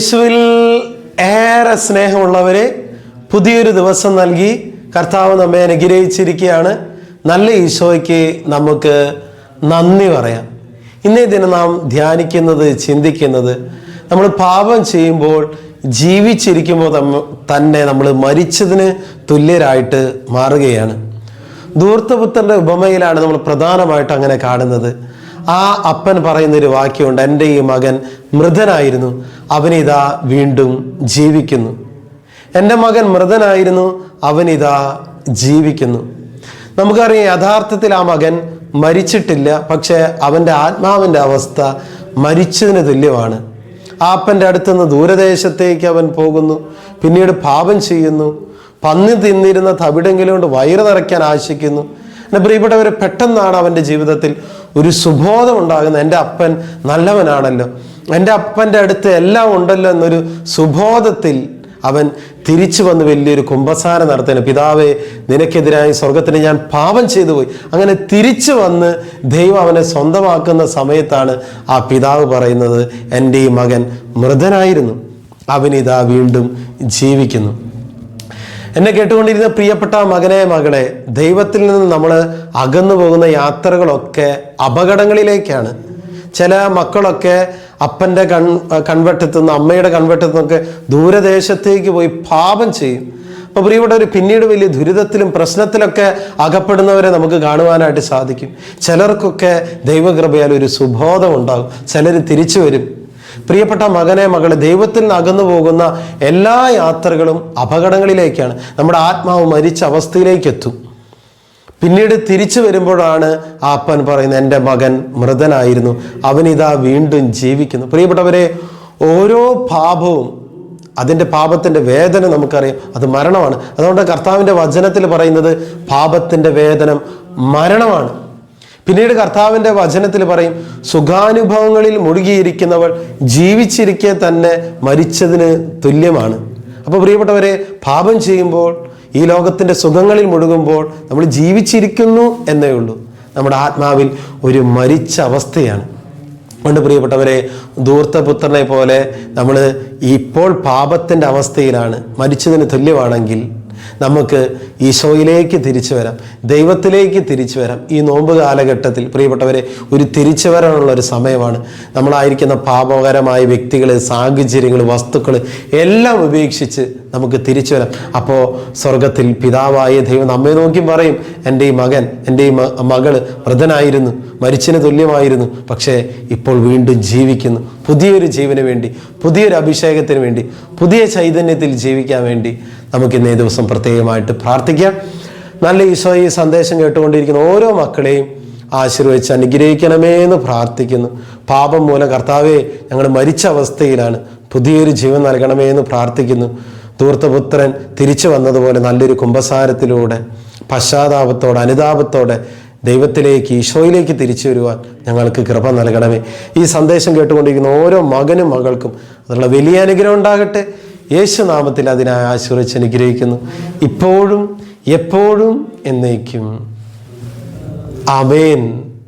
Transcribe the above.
യേശുവിൽ ഏറെ സ്നേഹമുള്ളവരെ പുതിയൊരു ദിവസം നൽകി കർത്താവ് നമ്മെ അനുഗ്രഹിച്ചിരിക്കുകയാണ്. നല്ല ഈശോയ്ക്ക് നമുക്ക് നന്ദി പറയാം. ഇന്നേ ദിനം നാം ധ്യാനിക്കുന്നത് ചിന്തിക്കുന്നത് നമ്മൾ പാപം ചെയ്യുമ്പോൾ ജീവിച്ചിരിക്കുമ്പോൾ തന്നെ നമ്മൾ മരിച്ചതിന് തുല്യരായിട്ട് മാറുകയാണ്. ധൂർത്തപുത്രന്റെ ഉപമയിലാണ് നമ്മൾ പ്രധാനമായിട്ട് അങ്ങനെ കാണുന്നത്. ആ അപ്പൻ പറയുന്നൊരു വാക്യമുണ്ട്. എന്റെ ഈ മകൻ മൃതനായിരുന്നു. അവനിതാ വീണ്ടും ജീവിക്കുന്നു. എന്റെ മകൻ മൃതനായിരുന്നു. അവനിതാ ജീവിക്കുന്നു. നമുക്കറിയാം യഥാർത്ഥത്തിൽ ആ മകൻ മരിച്ചിട്ടില്ല. പക്ഷേ അവന്റെ ആത്മാവിന്റെ അവസ്ഥ മരിച്ചതിന് തുല്യമാണ്. ആ അപ്പന്റെ അടുത്തുനിന്ന് ദൂരദേശത്തേക്ക് അവൻ പോകുന്നു. പിന്നീട് പാപം ചെയ്യുന്നു. പന്നി തിന്നിരുന്ന തവിടെങ്കിലും കൊണ്ട് വയറ് നിറയ്ക്കാൻ ആശിക്കുന്നു. എന്റെ പ്രിയപ്പെട്ടവർ പെട്ടെന്നാണ് അവന്റെ ജീവിതത്തിൽ ഒരു സുബോധം ഉണ്ടാകുന്ന എന്റെ അപ്പൻ നല്ലവനാണല്ലോ. എന്റെ അപ്പന്റെ അടുത്ത് എല്ലാം ഉണ്ടല്ലോ എന്നൊരു സുബോധത്തിൽ അവൻ തിരിച്ചു വന്ന് വലിയൊരു കുംഭസാരം നടത്തുന്നു പിതാവെ നിനക്കെതിരായി സ്വർഗത്തിന് ഞാൻ പാപം ചെയ്തു പോയി അങ്ങനെ തിരിച്ചു വന്ന് ദൈവം അവനെ സ്വന്തമാക്കുന്ന സമയത്താണ് ആ പിതാവ് പറയുന്നത് എന്റെ ഈ മകൻ മൃതനായിരുന്നു. അവനിതാ വീണ്ടും ജീവിക്കുന്നു. എന്നെ കേട്ടുകൊണ്ടിരുന്ന പ്രിയപ്പെട്ട മകനെ മകളെ ദൈവത്തിൽ നിന്ന് നമ്മൾ അകന്നു പോകുന്ന യാത്രകളൊക്കെ അപകടങ്ങളിലേക്കാണ്. ചില മക്കളൊക്കെ അപ്പന്റെ കൺ കൺവെട്ടത്ത് നിന്ന് അമ്മയുടെ കൺവെട്ടത്തു നിന്നൊക്കെ ദൂരദേശത്തേക്ക് പോയി പാപം ചെയ്യും. അപ്പോൾ പ്രിയപ്പെട്ടവർ പിന്നീട് വലിയ ദുരിതത്തിലും പ്രശ്നത്തിലൊക്കെ അകപ്പെടുന്നവരെ നമുക്ക് കാണുവാനായിട്ട് സാധിക്കും. ചിലർക്കൊക്കെ ദൈവകൃപയാൽ ഒരു സുബോധം ഉണ്ടാകും. ചിലർ തിരിച്ചു വരും. പ്രിയപ്പെട്ട മകനെ മകളെ ദൈവത്തിൽ നിന്ന് അകന്നു പോകുന്ന എല്ലാ യാത്രകളും അപകടങ്ങളിലേക്കാണ്. നമ്മുടെ ആത്മാവ് മരിച്ച അവസ്ഥയിലേക്ക് എത്തും. പിന്നീട് തിരിച്ചു വരുമ്പോഴാണ് ആ അപ്പൻ പറയുന്നത് എന്റെ മകൻ മൃതനായിരുന്നു. അവനിതാ വീണ്ടും ജീവിക്കുന്നു. പ്രിയപ്പെട്ടവരെ ഓരോ പാപവും അതിന്റെ പാപത്തിന്റെ വേദന നമുക്കറിയാം. അത് മരണമാണ്. അതുകൊണ്ട് കർത്താവിന്റെ വചനത്തിൽ പറയുന്നത് പാപത്തിന്റെ വേദനം മരണമാണ്. പിന്നീട് കർത്താവിന്റെ വചനത്തിൽ പറയും സുഖാനുഭവങ്ങളിൽ മുഴുകിയിരിക്കുന്നവൾ ജീവിച്ചിരിക്കെ തന്നെ മരിച്ചതിന് തുല്യമാണ്. അപ്പോൾ പ്രിയപ്പെട്ടവരെ പാപം ചെയ്യുമ്പോൾ ഈ ലോകത്തിന്റെ സുഖങ്ങളിൽ മുഴുകുമ്പോൾ നമ്മൾ ജീവിച്ചിരിക്കുന്നു എന്നേ ഉള്ളൂ. നമ്മുടെ ആത്മാവിൽ ഒരു മരിച്ച അവസ്ഥയാണ്. അതുകൊണ്ട് പ്രിയപ്പെട്ടവരെ ധൂർത്തപുത്രനെ പോലെ നമ്മൾ ഇപ്പോൾ പാപത്തിന്റെ അവസ്ഥയിലാണ്. മരിച്ചതിന് തുല്യമാണെങ്കിൽ നമുക്ക് ഈശോയിലേക്ക് തിരിച്ചു വരാം. ദൈവത്തിലേക്ക് തിരിച്ചു വരാം. ഈ നോമ്പ് കാലഘട്ടത്തിൽ പ്രിയപ്പെട്ടവരെ ഒരു തിരിച്ചു വരാനുള്ള ഒരു സമയമാണ്. നമ്മളായിരിക്കുന്ന പാപകരമായ വ്യക്തികൾ സാഹചര്യങ്ങൾ വസ്തുക്കൾ എല്ലാം ഉപേക്ഷിച്ച് നമുക്ക് തിരിച്ചു വരാം. അപ്പോൾ സ്വർഗത്തിൽ പിതാവായ ദൈവം നമ്മെ നോക്കി പറയും എന്റെ ഈ മകൻ എന്റെ ഈ മകൾ മകൾ മൃതനായിരുന്നു മരിച്ചിന് തുല്യമായിരുന്നു പക്ഷേ ഇപ്പോൾ വീണ്ടും ജീവിക്കുന്നു. പുതിയൊരു ജീവന് വേണ്ടി പുതിയൊരു അഭിഷേകത്തിന് വേണ്ടി പുതിയ ചൈതന്യത്തിൽ ജീവിക്കാൻ വേണ്ടി നമുക്ക് ഇന്നേ ദിവസം പ്രത്യേകമായിട്ട് പ്രാർത്ഥിക്കാം. നല്ല ഈശോ ഈ സന്ദേശം കേട്ടുകൊണ്ടിരിക്കുന്ന ഓരോ മക്കളെയും ആശീർവദിച്ച് അനുഗ്രഹിക്കണമേ എന്ന് പ്രാർത്ഥിക്കുന്നു. പാപം മൂലം കർത്താവെ ഞങ്ങൾ മരിച്ച അവസ്ഥയിലാണ് പുതിയൊരു ജീവൻ നൽകണമേ എന്ന് പ്രാർത്ഥിക്കുന്നു. ധൂർത്തപുത്രൻ തിരിച്ചു വന്നതുപോലെ നല്ലൊരു കുംഭസാരത്തിലൂടെ പശ്ചാത്താപത്തോടെ അനുതാപത്തോടെ ദൈവത്തിലേക്ക് ഈശോയിലേക്ക് തിരിച്ചു വരുവാൻ ഞങ്ങൾക്ക് കൃപ നൽകണമേ. ഈ സന്ദേശം കേട്ടുകൊണ്ടിരിക്കുന്ന ഓരോ മകനും മകൾക്കും അതിനുള്ള വലിയ അനുഗ്രഹം ഉണ്ടാകട്ടെ. യേശു നാമത്തിൽ അതിനായി ആശീർവദിച്ച് അനുഗ്രഹിക്കുന്നു. ഇപ്പോഴും എപ്പോഴും എന്നേക്കും. ആമേൻ.